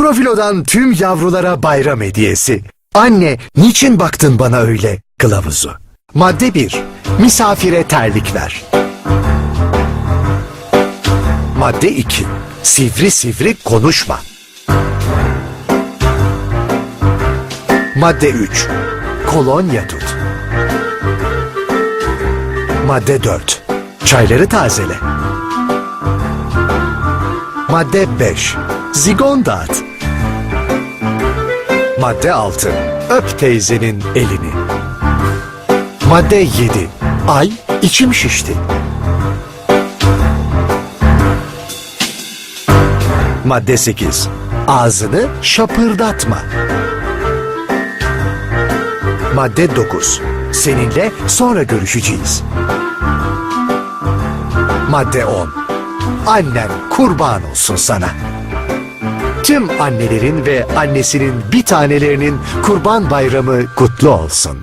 Profilo'dan tüm yavrulara bayram hediyesi. Anne, niçin baktın bana öyle? Kılavuzu. Madde 1. Misafire terlik ver. Madde 2. Sivri sivri konuşma. Madde 3. Kolonya tut. Madde 4. Çayları tazele. Madde 5. Zigon dağıt. Madde 6. Öp teyzenin elini. Madde 7. Ay içim şişti. Madde 8. Ağzını şapırdatma. Madde 9. Seninle sonra görüşeceğiz. Madde 10. Annen kurban olsun sana. Tüm annelerin ve annesinin bir tanelerinin kurban bayramı kutlu olsun.